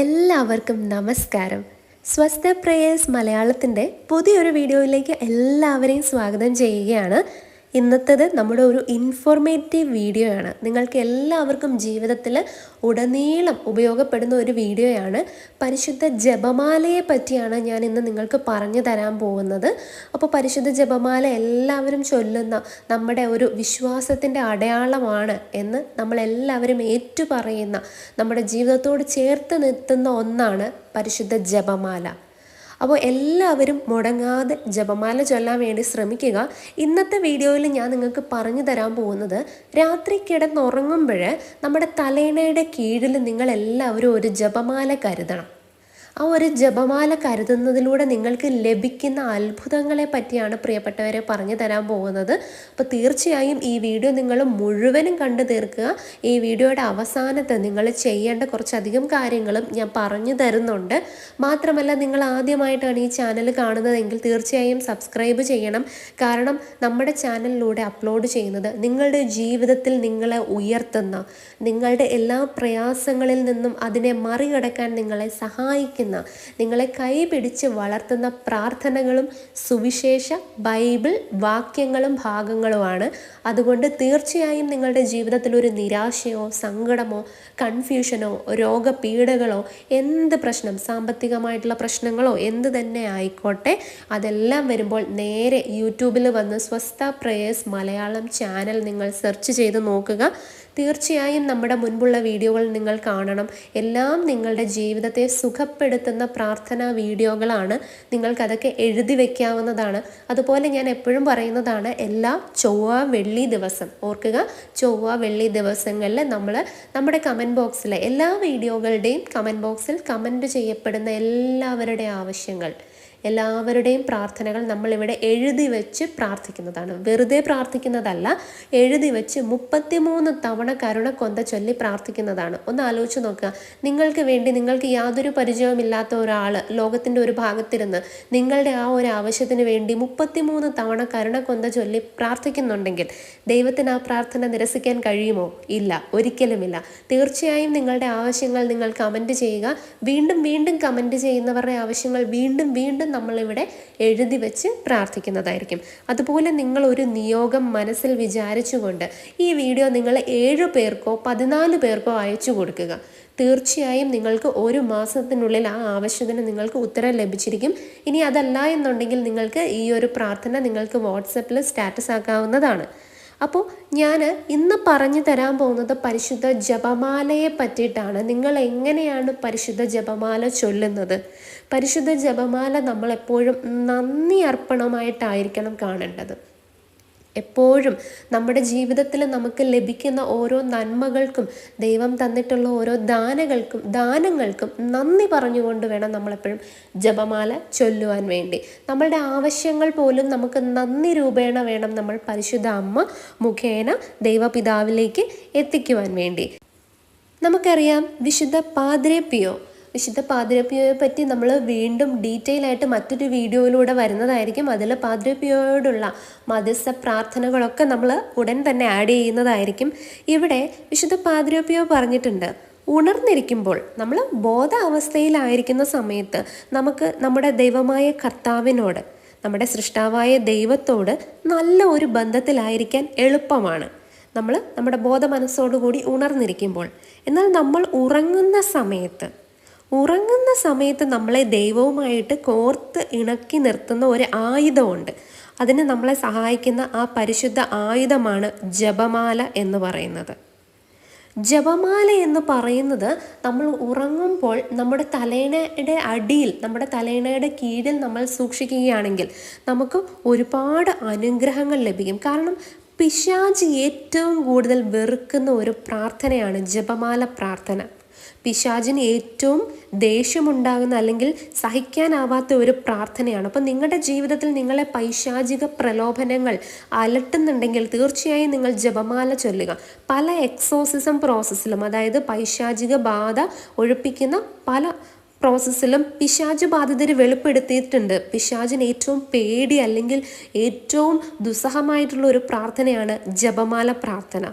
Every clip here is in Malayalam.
എല്ലാവർക്കും നമസ്കാരം. സ്വസ്ഥ പ്രേയേഴ്സ് മലയാളത്തിന്റെ പുതിയൊരു വീഡിയോയിലേക്ക് എല്ലാവരെയും സ്വാഗതം ചെയ്യുകയാണ്. ഇന്നത്തേത് നമ്മുടെ ഒരു ഇൻഫോർമേറ്റീവ് വീഡിയോ ആണ്. നിങ്ങൾക്ക് എല്ലാവർക്കും ജീവിതത്തിൽ ഉടനീളം ഉപയോഗപ്പെടുന്ന ഒരു വീഡിയോയാണ് പരിശുദ്ധ ജപമാലയെ പറ്റിയാണ് ഞാൻ ഇന്ന് നിങ്ങൾക്ക് പറഞ്ഞു തരാൻ പോകുന്നത്. അപ്പോൾ പരിശുദ്ധ ജപമാല എല്ലാവരും ചൊല്ലുന്ന നമ്മുടെ ഒരു വിശ്വാസത്തിന്റെ അടയാളമാണ് എന്ന് നമ്മളെല്ലാവരും ഏറ്റുപറയുന്ന നമ്മുടെ ജീവിതത്തോട് ചേർത്ത് നിർത്തുന്ന ഒന്നാണ് പരിശുദ്ധ ജപമാല. അപ്പോൾ എല്ലാവരും മുടങ്ങാതെ ജപമാല ചൊല്ലാൻ വേണ്ടി ശ്രമിക്കുക. ഇന്നത്തെ വീഡിയോയിൽ ഞാൻ നിങ്ങൾക്ക് പറഞ്ഞു തരാൻ പോകുന്നത് രാത്രി കിടന്നുറങ്ങുമ്പോൾ നമ്മുടെ തലേണയുടെ കീഴിൽ നിങ്ങൾ എല്ലാവരും ഒരു ജപമാല കരുതണം. ആ ഒരു ജപമാല കരുതുന്നതിലൂടെ നിങ്ങൾക്ക് ലഭിക്കുന്ന അത്ഭുതങ്ങളെ പറ്റിയാണ് പ്രിയപ്പെട്ടവരെ പറഞ്ഞു തരാൻ പോകുന്നത്. അപ്പോൾ തീർച്ചയായും ഈ വീഡിയോ നിങ്ങൾ മുഴുവനും കണ്ടു തീർക്കുക. ഈ വീഡിയോയുടെ അവസാനത്ത് നിങ്ങൾ ചെയ്യേണ്ട കുറച്ചധികം കാര്യങ്ങളും ഞാൻ പറഞ്ഞു തരുന്നുണ്ട്. മാത്രമല്ല നിങ്ങൾ ആദ്യമായിട്ടാണ് ഈ ചാനൽ കാണുന്നതെങ്കിൽ തീർച്ചയായും സബ്സ്ക്രൈബ് ചെയ്യണം. കാരണം നമ്മുടെ ചാനലിലൂടെ അപ്ലോഡ് ചെയ്യുന്നത് നിങ്ങളുടെ ജീവിതത്തിൽ നിങ്ങളെ ഉയർത്തുന്ന നിങ്ങളുടെ എല്ലാ പ്രയാസങ്ങളിൽ നിന്നും അതിനെ മറികടക്കാൻ നിങ്ങളെ സഹായിക്കുന്ന നിങ്ങളെ കൈപിടിച്ച് വളർത്തുന്ന പ്രാർത്ഥനകളും സുവിശേഷ ബൈബിൾ വാക്യങ്ങളും ഭാഗങ്ങളുമാണ്. അതുകൊണ്ട് തീർച്ചയായും നിങ്ങളുടെ ജീവിതത്തിൽ ഒരു നിരാശയോ സങ്കടമോ കൺഫ്യൂഷനോ രോഗപീഠകളോ എന്ത് പ്രശ്നം സാമ്പത്തികമായിട്ടുള്ള പ്രശ്നങ്ങളോ എന്ത് തന്നെ ആയിക്കോട്ടെ അതെല്ലാം വരുമ്പോൾ നേരെ യൂട്യൂബിൽ വന്ന് സ്വസ്ഥ പ്രേയേഴ്സ് മലയാളം ചാനൽ നിങ്ങൾ സെർച്ച് ചെയ്ത് നോക്കുക. തീർച്ചയായും നമ്മുടെ മുൻപുള്ള വീഡിയോകൾ നിങ്ങൾ കാണണം. എല്ലാം നിങ്ങളുടെ ജീവിതത്തെ സുഖപ്പെടുത്തുന്ന പ്രാർത്ഥനാ വീഡിയോകളാണ്. നിങ്ങൾക്കതൊക്കെ എഴുതി വയ്ക്കാവുന്നതാണ് അതുപോലെ ഞാൻ എപ്പോഴും പറയുന്നതാണ് എല്ലാ ചൊവ്വ വെള്ളി ദിവസം ഓർക്കുക ചൊവ്വ വെള്ളി ദിവസങ്ങളിൽ നമ്മൾ നമ്മുടെ കമന്റ് ബോക്സിലെ എല്ലാ വീഡിയോകളുടെയും കമന്റ് ബോക്സിൽ കമന്റ് ചെയ്യപ്പെടുന്ന എല്ലാവരുടെ ആവശ്യങ്ങൾ എല്ലാവരുടെയും പ്രാർത്ഥനകൾ നമ്മളിവിടെ എഴുതി വെച്ച് പ്രാർത്ഥിക്കുന്നതാണ്. വെറുതെ പ്രാർത്ഥിക്കുന്നതല്ല എഴുതി വെച്ച് മുപ്പത്തിമൂന്ന് തവണ കരുണ കൊന്ത ചൊല്ലി പ്രാർത്ഥിക്കുന്നതാണ്. ഒന്ന് ആലോചിച്ച് നോക്കുക. നിങ്ങൾക്ക് വേണ്ടി നിങ്ങൾക്ക് യാതൊരു പരിചയവുമില്ലാത്ത ഒരാൾ ലോകത്തിന്റെ ഒരു ഭാഗത്തിരുന്ന് നിങ്ങളുടെ ആ ഒരു ആവശ്യത്തിന് വേണ്ടി മുപ്പത്തിമൂന്ന് തവണ കരുണ കൊന്ത ചൊല്ലി പ്രാർത്ഥിക്കുന്നുണ്ടെങ്കിൽ ദൈവത്തിന് ആ പ്രാർത്ഥന നിരസിക്കാൻ കഴിയുമോ? ഇല്ല. ഒരിക്കലുമില്ല. തീർച്ചയായും നിങ്ങളുടെ ആവശ്യങ്ങൾ നിങ്ങൾ കമന്റ് ചെയ്യുക. വീണ്ടും വീണ്ടും കമന്റ് ചെയ്യുന്നവരുടെ ആവശ്യങ്ങൾ വീണ്ടും വീണ്ടും നമ്മളിവിടെ എഴുതി വെച്ച് പ്രാർത്ഥിക്കുന്നതായിരിക്കും. അതുപോലെ നിങ്ങൾ ഒരു നിയോഗം മനസ്സിൽ വിചാരിച്ചുകൊണ്ട് ഈ വീഡിയോ നിങ്ങൾ ഏഴു പേർക്കോ പതിനാല് പേർക്കോ അയച്ചു കൊടുക്കുക. തീർച്ചയായും നിങ്ങൾക്ക് ഒരു മാസത്തിനുള്ളിൽ ആ ആവശ്യത്തിന് നിങ്ങൾക്ക് ഉത്തരം ലഭിച്ചിരിക്കും. ഇനി അതല്ല എന്നുണ്ടെങ്കിൽ നിങ്ങൾക്ക് ഈ ഒരു പ്രാർത്ഥന നിങ്ങൾക്ക് വാട്സപ്പിൽ സ്റ്റാറ്റസ് ആക്കാവുന്നതാണ്. അപ്പോൾ ഞാൻ ഇന്ന് പറഞ്ഞു തരാൻ പോകുന്നത് പരിശുദ്ധ ജപമാലയെ പറ്റിയിട്ടാണ്. നിങ്ങൾ എങ്ങനെയാണ് പരിശുദ്ധ ജപമാല ചൊല്ലുന്നത്? പരിശുദ്ധ ജപമാല നമ്മളെപ്പോഴും നന്ദി അർപ്പണമായിട്ടായിരിക്കണം കാണേണ്ടത്. എപ്പോഴും നമ്മുടെ ജീവിതത്തിൽ നമുക്ക് ലഭിക്കുന്ന ഓരോ നന്മകൾക്കും ദൈവം തന്നിട്ടുള്ള ഓരോ ദാനകൾക്കും ദാനങ്ങൾക്കും നന്ദി പറഞ്ഞുകൊണ്ട് വേണം നമ്മളെപ്പോഴും ജപമാല ചൊല്ലുവാൻ വേണ്ടി. നമ്മളുടെ ആവശ്യങ്ങൾ പോലും നമുക്ക് നന്ദി രൂപേണ വേണം നമ്മൾ പരിശുദ്ധ അമ്മ മുഖേന ദൈവപിതാവിലേക്ക് എത്തിക്കുവാൻ വേണ്ടി. നമുക്കറിയാം വിശുദ്ധ പാദ്രേപ്പിയോ വിശുദ്ധ പാതിരപ്പിയോയെ പറ്റി നമ്മൾ വീണ്ടും ഡീറ്റെയിൽ ആയിട്ട് മറ്റൊരു വീഡിയോയിലൂടെ വരുന്നതായിരിക്കും. അതിൽ പാതിരപ്പിയോയോടുള്ള മധ്യസ്ഥ പ്രാർത്ഥനകളൊക്കെ നമ്മൾ ഉടൻ തന്നെ ആഡ് ചെയ്യുന്നതായിരിക്കും. ഇവിടെ വിശുദ്ധ പാതിരപ്പിയോ പറഞ്ഞിട്ടുണ്ട് ഉണർന്നിരിക്കുമ്പോൾ നമ്മൾ ബോധാവസ്ഥയിലായിരിക്കുന്ന സമയത്ത് നമുക്ക് നമ്മുടെ ദൈവമായ കർത്താവിനോട് നമ്മുടെ സൃഷ്ടാവായ ദൈവത്തോട് നല്ല ഒരു ബന്ധത്തിലായിരിക്കാൻ എളുപ്പമാണ്. നമ്മൾ നമ്മുടെ ബോധ മനസ്സോടുകൂടി ഉണർന്നിരിക്കുമ്പോൾ എന്നാൽ നമ്മൾ ഉറങ്ങുന്ന സമയത്ത് ഉറങ്ങുന്ന സമയത്ത് നമ്മളെ ദൈവവുമായിട്ട് കോർത്ത് ഇണക്കി നിർത്തുന്ന ഒരു ആയുധമുണ്ട്. അതിന് നമ്മളെ സഹായിക്കുന്ന ആ പരിശുദ്ധ ആയുധമാണ് ജപമാല എന്ന് പറയുന്നത്. ജപമാല എന്ന് പറയുന്നത് നമ്മൾ ഉറങ്ങുമ്പോൾ നമ്മുടെ തലേണയുടെ അടിയിൽ നമ്മുടെ തലേണയുടെ കീഴിൽ നമ്മൾ സൂക്ഷിക്കുകയാണെങ്കിൽ നമുക്ക് ഒരുപാട് അനുഗ്രഹങ്ങൾ ലഭിക്കും. കാരണം പിശാജ് ഏറ്റവും കൂടുതൽ വെറുക്കുന്ന ഒരു പ്രാർത്ഥനയാണ് ജപമാല പ്രാർത്ഥന. പിശാചിന് ഏറ്റവും ദേഷ്യമുണ്ടാകുന്ന അല്ലെങ്കിൽ സഹിക്കാനാവാത്ത ഒരു പ്രാർത്ഥനയാണ്. അപ്പം നിങ്ങളുടെ ജീവിതത്തിൽ നിങ്ങളെ പൈശാചിക പ്രലോഭനങ്ങൾ അലട്ടുന്നുണ്ടെങ്കിൽ തീർച്ചയായും നിങ്ങൾ ജപമാല ചൊല്ലുക. പല എക്സോസിസം പ്രോസസ്സിലും അതായത് പൈശാചിക ബാധ ഒഴിപ്പിക്കുന്ന പല പ്രോസസ്സിലും പിശാജ് ബാധിതർ വെളിപ്പെടുത്തിയിട്ടുണ്ട്. പിശാജിന് ഏറ്റവും പേടി അല്ലെങ്കിൽ ഏറ്റവും ദുസ്സഹമായിട്ടുള്ള ഒരു പ്രാർത്ഥനയാണ് ജപമാല പ്രാർത്ഥന.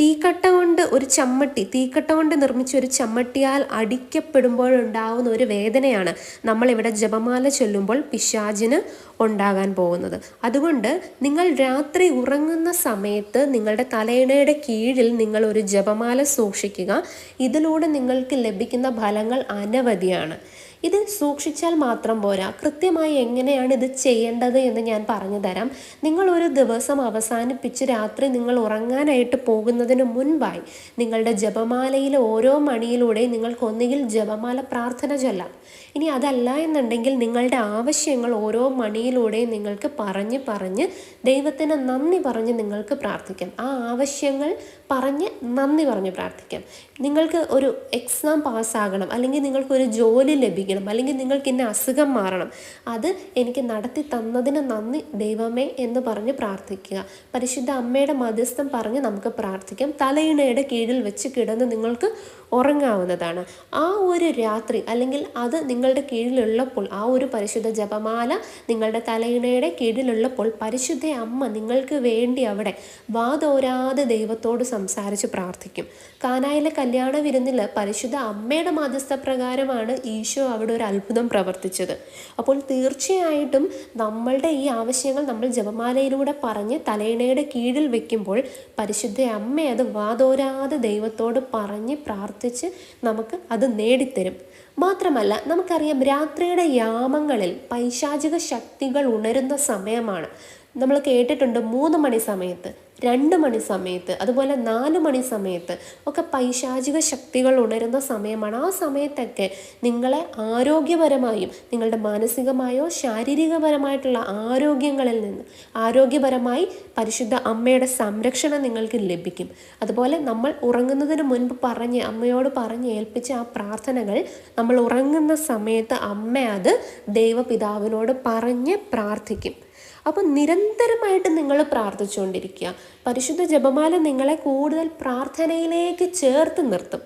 തീക്കട്ട കൊണ്ട് ഒരു ചമ്മട്ടി തീക്കട്ട കൊണ്ട് നിർമ്മിച്ച ഒരു ചമ്മട്ടിയാൽ അടിക്കപ്പെടുമ്പോഴുണ്ടാവുന്ന ഒരു വേദനയാണ് നമ്മളിവിടെ ജപമാല ചൊല്ലുമ്പോൾ പിശാചിന് ഉണ്ടാകാൻ പോകുന്നത്. അതുകൊണ്ട് നിങ്ങൾ രാത്രി ഉറങ്ങുന്ന സമയത്ത് നിങ്ങളുടെ തലയിണയുടെ കീഴിൽ നിങ്ങൾ ഒരു ജപമാല സൂക്ഷിക്കുക. ഇതിലൂടെ നിങ്ങൾക്ക് ലഭിക്കുന്ന ഫലങ്ങൾ അനവധിയാണ്. ഇത് സൂക്ഷിച്ചാൽ മാത്രം പോരാ. കൃത്യമായി എങ്ങനെയാണ് ഇത് ചെയ്യേണ്ടത് എന്ന് ഞാൻ പറഞ്ഞു തരാം. നിങ്ങൾ ഒരു ദിവസം അവസാനിപ്പിച്ച് രാത്രി നിങ്ങൾ ഉറങ്ങാനായിട്ട് പോകുന്നതിന് മുൻപായി നിങ്ങളുടെ ജപമാലയിലെ ഓരോ മണിയിലൂടെ നിങ്ങൾക്ക് ഒന്നുകിൽ ജപമാല പ്രാർത്ഥന ചൊല്ലാം. ഇനി അതല്ല എന്നുണ്ടെങ്കിൽ നിങ്ങളുടെ ആവശ്യങ്ങൾ ഓരോ മണിയിലൂടെയും നിങ്ങൾക്ക് പറഞ്ഞ് പറഞ്ഞ് ദൈവത്തിന് നന്ദി പറഞ്ഞ് നിങ്ങൾക്ക് പ്രാർത്ഥിക്കാം. ആ ആവശ്യങ്ങൾ പറഞ്ഞ് നന്ദി പറഞ്ഞ് പ്രാർത്ഥിക്കാം. നിങ്ങൾക്ക് ഒരു എക്സാം പാസ്സാകണം അല്ലെങ്കിൽ നിങ്ങൾക്ക് ഒരു ജോലി ലഭിക്കണം അല്ലെങ്കിൽ നിങ്ങൾക്ക് ഇന്ന അസുഖം മാറണം. അത് എനിക്ക് നടത്തി തന്നതിന് നന്ദി ദൈവമേ എന്ന് പറഞ്ഞ് പ്രാർത്ഥിക്കുക. പരിശുദ്ധ അമ്മയുടെ മധ്യസ്ഥം പറഞ്ഞ് നമുക്ക് പ്രാർത്ഥിക്കാം. തലയിണയുടെ കീഴിൽ വെച്ച് കിടന്ന് നിങ്ങൾക്ക് ഉറങ്ങാവുന്നതാണ്. ആ ഒരു രാത്രി അല്ലെങ്കിൽ അത് നിങ്ങളുടെ കീഴിലുള്ളപ്പോൾ ആ ഒരു പരിശുദ്ധ ജപമാല നിങ്ങളുടെ തലയിണയുടെ കീഴിലുള്ളപ്പോൾ പരിശുദ്ധ അമ്മ നിങ്ങൾക്ക് വേണ്ടി അവിടെ വാതോരാതെ ദൈവത്തോട് സംസാരിച്ച് പ്രാർത്ഥിക്കും. കാനായിലെ കല്യാണ വിരുന്നിൽ പരിശുദ്ധ അമ്മയുടെ മാധ്യസ്ഥ പ്രകാരമാണ് ഈശോ അവിടെ ഒരു അത്ഭുതം പ്രവർത്തിച്ചത്. അപ്പോൾ തീർച്ചയായിട്ടും നമ്മളുടെ ഈ ആവശ്യങ്ങൾ നമ്മൾ ജപമാലയിലൂടെ പറഞ്ഞ് തലയിണയുടെ കീഴിൽ വെക്കുമ്പോൾ പരിശുദ്ധ അമ്മ അത് വാതോരാതെ ദൈവത്തോട് പറഞ്ഞ് പ്രാർത്ഥിച്ച് നമുക്ക് അത് നേടിത്തരും. മാത്രമല്ല നമുക്കറിയാം രാത്രിയുടെ യാമങ്ങളിൽ പൈശാചിക ശക്തികൾ ഉണരുന്ന സമയമാണ്. നമ്മൾ കേട്ടിട്ടുണ്ട് മൂന്ന് മണി സമയത്ത്. രണ്ട് മണി സമയത്ത് അതുപോലെ നാല് മണി സമയത്ത് ഒക്കെ പൈശാചിക ശക്തികൾ ഉണരുന്ന സമയമാണ്. ആ സമയത്തൊക്കെ നിങ്ങളെ ആരോഗ്യപരമായും നിങ്ങളുടെ മാനസികമായോ ശാരീരികപരമായിട്ടുള്ള ആരോഗ്യങ്ങളിൽ നിന്ന് ആരോഗ്യപരമായി പരിശുദ്ധ അമ്മയുടെ സംരക്ഷണം നിങ്ങൾക്ക് ലഭിക്കും. അതുപോലെ നമ്മൾ ഉറങ്ങുന്നതിന് മുൻപ് പറഞ്ഞ് അമ്മയോട് പറഞ്ഞ് ഏൽപ്പിച്ച ആ പ്രാർത്ഥനകൾ നമ്മൾ ഉറങ്ങുന്ന സമയത്ത് അമ്മ അത് ദൈവപിതാവിനോട് പറഞ്ഞ് പ്രാർത്ഥിക്കും. അപ്പം നിരന്തരമായിട്ട് നിങ്ങൾ പ്രാർത്ഥിച്ചുകൊണ്ടിരിക്കുക. പരിശുദ്ധ ജപമാല നിങ്ങളെ കൂടുതൽ പ്രാർത്ഥനയിലേക്ക് ചേർത്ത് നിർത്തും.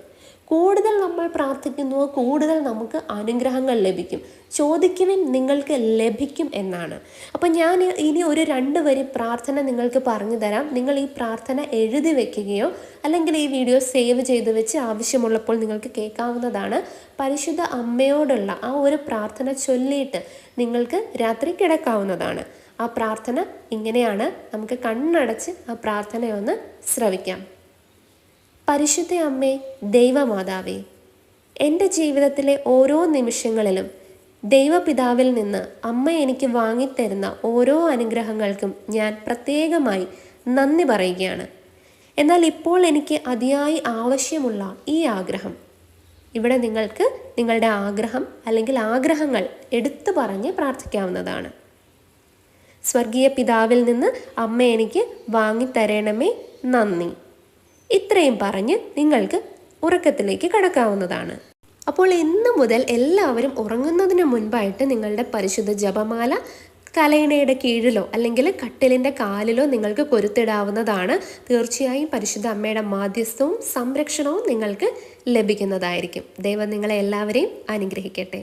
കൂടുതൽ നമ്മൾ പ്രാർത്ഥിക്കുന്നു കൂടുതൽ നമുക്ക് അനുഗ്രഹങ്ങൾ ലഭിക്കും. ചോദിക്കുവിൻ നിങ്ങൾക്ക് ലഭിക്കും എന്നാണ്. അപ്പം ഞാൻ ഇനി ഒരു രണ്ട് വരി പ്രാർത്ഥന നിങ്ങൾക്ക് പറഞ്ഞു തരാം. നിങ്ങൾ ഈ പ്രാർത്ഥന എഴുതി വെക്കുകയോ അല്ലെങ്കിൽ ഈ വീഡിയോ സേവ് ചെയ്ത് വെച്ച് ആവശ്യമുള്ളപ്പോൾ നിങ്ങൾക്ക് കേൾക്കാവുന്നതാണ്. പരിശുദ്ധ അമ്മയോടുള്ള ആ ഒരു പ്രാർത്ഥന ചൊല്ലിയിട്ട് നിങ്ങൾക്ക് രാത്രി കിടക്കാവുന്നതാണ്. ആ പ്രാർത്ഥന ഇങ്ങനെയാണ്. നമുക്ക് കണ്ണടച്ച് ആ പ്രാർത്ഥനയൊന്ന് ശ്രവിക്കാം. പരിശുദ്ധ അമ്മേ ദൈവമാതാവേ എന്റെ ജീവിതത്തിലെ ഓരോ നിമിഷങ്ങളിലും ദൈവപിതാവിൽ നിന്ന് അമ്മ എനിക്ക് വാങ്ങിത്തരുന്ന ഓരോ അനുഗ്രഹങ്ങൾക്കും ഞാൻ പ്രത്യേകമായി നന്ദി പറയുകയാണ്. എന്നാൽ ഇപ്പോൾ എനിക്ക് അതിയായി ആവശ്യമുള്ള ഈ ആഗ്രഹം ഇവിടെ നിങ്ങൾക്ക് നിങ്ങളുടെ ആഗ്രഹം അല്ലെങ്കിൽ ആഗ്രഹങ്ങൾ എടുത്തു പറഞ്ഞ് പ്രാർത്ഥിക്കാവുന്നതാണ്. സ്വർഗീയ പിതാവിൽ നിന്ന് അമ്മ എനിക്ക് വാങ്ങിത്തരണമേ നന്ദി. ഇത്രയും പറഞ്ഞ് നിങ്ങൾക്ക് ഉറക്കത്തിലേക്ക് കടക്കാവുന്നതാണ്. അപ്പോൾ ഇന്ന് മുതൽ എല്ലാവരും ഉറങ്ങുന്നതിന് മുൻപായിട്ട് നിങ്ങളുടെ പരിശുദ്ധ ജപമാല തലയിണയുടെ കീഴിലോ അല്ലെങ്കിൽ കട്ടിലിന്റെ കാലിലോ നിങ്ങൾക്ക് കൊരുത്തിടാവുന്നതാണ് തീർച്ചയായും പരിശുദ്ധ അമ്മയുടെ മാധ്യസ്ഥവും സംരക്ഷണവും നിങ്ങൾക്ക് ലഭിക്കുന്നതായിരിക്കും. ദൈവം നിങ്ങളെ എല്ലാവരെയും അനുഗ്രഹിക്കട്ടെ.